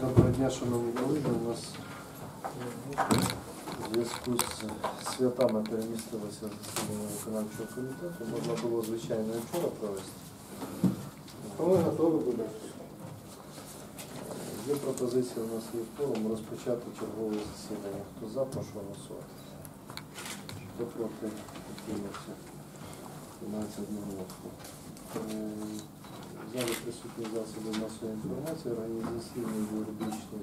Доброго дня, шановні колеги. У нас у зв'язку з святами перемістилося засідання виконавчого комітету. Можна було, звичайно, і вчора провести. Ми готові будемо. Є пропозиція у нас є форум розпочати чергове засідання. Хто за, прошу голосувати. Хто проти, утримався. Приймається одноголосно. Залі присутні засоби масової інформації, організаційний, юридичний,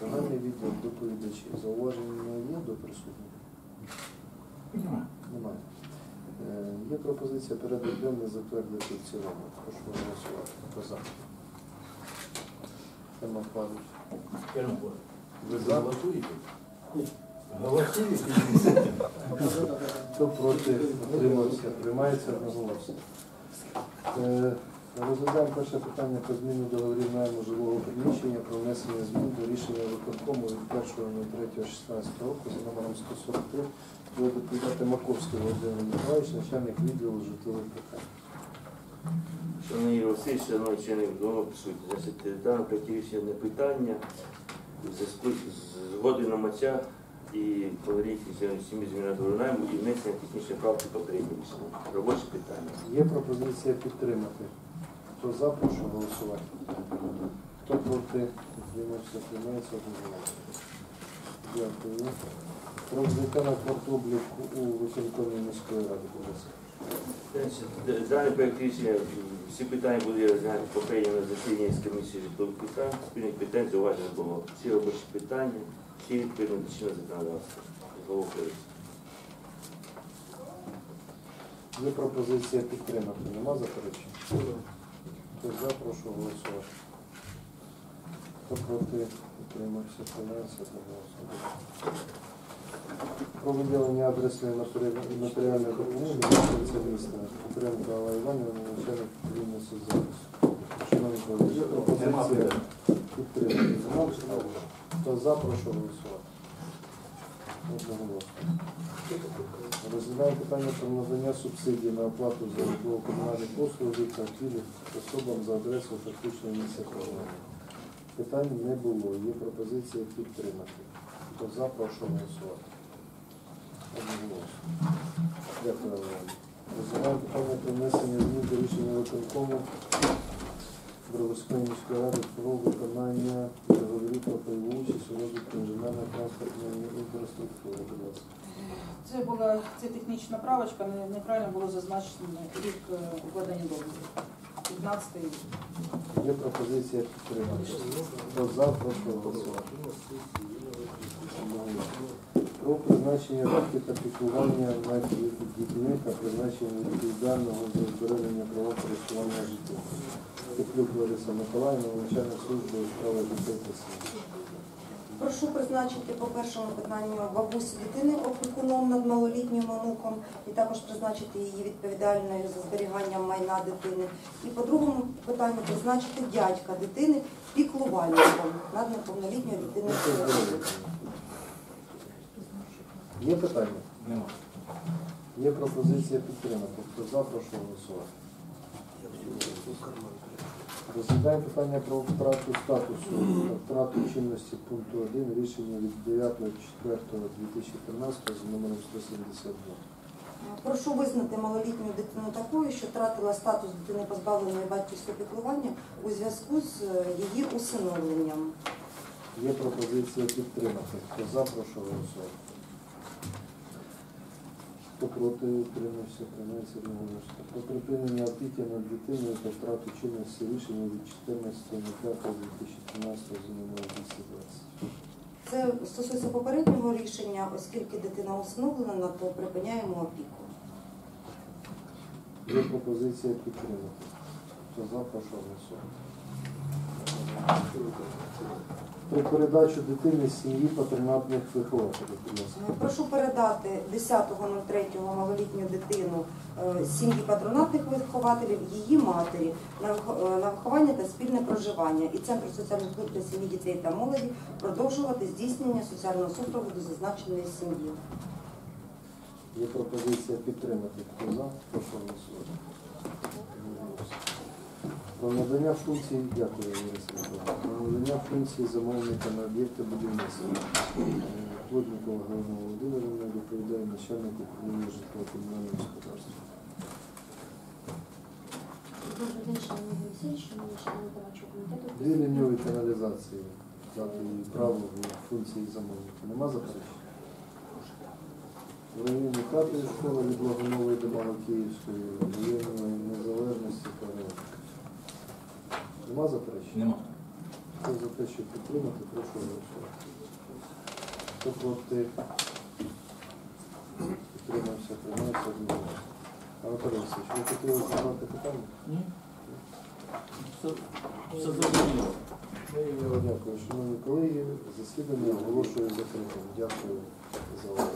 загальний відділ, доповідачі. Зауваження є до присутніх? Немає. Е, Є пропозиція порядок денний затвердити в цілому. Прошу голосувати. Хто за? Тема Павлович. Ви за? Голосуєте? Голосуєте? Хто проти? Утримався. Приймається одноголосно. Е, Розглядаємо перше питання про зміну договорів найму жилого приміщення про внесення змін до рішення виконкому від 1.03.16 року за номером 143 буде доповідати Маковський Володимир Миколаївич, начальник відділу житлових питань. Шановні Васильович, шановні члени виконкому присутні. Дане проєкт питання. В зв'язку з згодою на маця і колорійки сім'ї зміни до найму і внесення технічної правки рішення. Робоче питання. Є пропозиція підтримати. Хто за, прошу голосувати. Хто проти, утримався, приймається одноголосно. Дякую. Про взяття на квартобліку у виконкомі міської ради, будь ласка. Даний проєкт рішення, всі питання були розглянуті попередньо на засіданні з комісії житлових питань. Спільних питань зауважень не було. Всі робочі питання, всі відповідно до чинного законодавства. Є пропозиція підтримати. Нема заперечень? Хто за, прошу голосувати. Хто проти, утримався, одноголосно. Про виділення адресної матері- матеріальної допомоги спеціаліста Петренка Алла Іванівна, начальник управління соцзахисту. Шановні колеги, є пропозиція підтримати. Хто за, прошу голосувати. Одноголосно. Розглядаємо питання про надання субсидій на оплату за житлово-комунальні послуги та пільг особам за адресою фактичного місця проживання. Питань не було. Є пропозиція підтримати. Хто за, прошу голосувати. Одноголосно. Дякую, Олена. Розглядаємо питання про внесення змін до рішення виконкому Броварської міської ради про виконання договорів про пайову Це була це технічна правочка, неправильно було зазначено рік е, укладення договору. 15 рік. Є пропозиція підтримати. Хто за, прошу. Про призначення варти та піклування над дітьми та призначення відповідального за збереження права користування житлом. Теплюк Лариса Миколаївна, начальник служби у справах дітей та сім'ї. Прошу призначити по першому питанню бабусю дитини опікуном над малолітнім онуком і також призначити її відповідальною за зберіганням майна дитини. І по другому питанню призначити дядька дитини піклувальником над неповнолітньою дитиною. Є питання? Нема. Є пропозиція підтримати. Хто за, прошу голосувати. Розглядаємо питання про втрату статусу та втрату чинності пункту 1 рішення від 9.04.2013 за номером 172. Прошу визнати малолітню дитину такою, що втратила статус дитини позбавленої батьківського піклування у зв'язку з е, її усиновленням. Є пропозиція підтримати. Хто за, прошу голосувати. Проти, утримався, приймається одноголосно. Про припинення опіки над дитиною та втрату чинності рішення від 14.05.2013 за номером 220. Це стосується попереднього рішення, оскільки дитина усиновлена, то припиняємо опіку. Є пропозиція підтримати. Хто за, прошу голосувати. Про передачу дитини з сім'ї патронатних вихователів. Прошу передати 10.03 малолітню дитину е, з сім'ї патронатних вихователів її матері на е, на виховання та спільне проживання і Центру соціальних для сім'ї дітей та молоді продовжувати здійснення соціального супроводу зазначеної сім'ї. Є пропозиція підтримати. Хто за, прошу голосувати. Про надання функцій, дякую. Про надання функції замовника на об'єкти будівництва. Е, Плотникова Галина Володимирівна доповідає начальник управління житлово-комунального господарства. Ліньові каналізації дати їй право в функції замовника. Нема заперечень? Районі Катої школи від Логонової до Малокиївської, в районі Незалежності Карело. Нема заперечень? Нема. Хто за те, щоб підтримати, прошу голосувати. Хто проти? Підтримався, приймається одноголосно. Анатолій Васильович, ви хотіли задати питання? Ні. Все, все зрозуміло. Я дякую, шановні колеги. Засідання оголошую закритим. Дякую за увагу.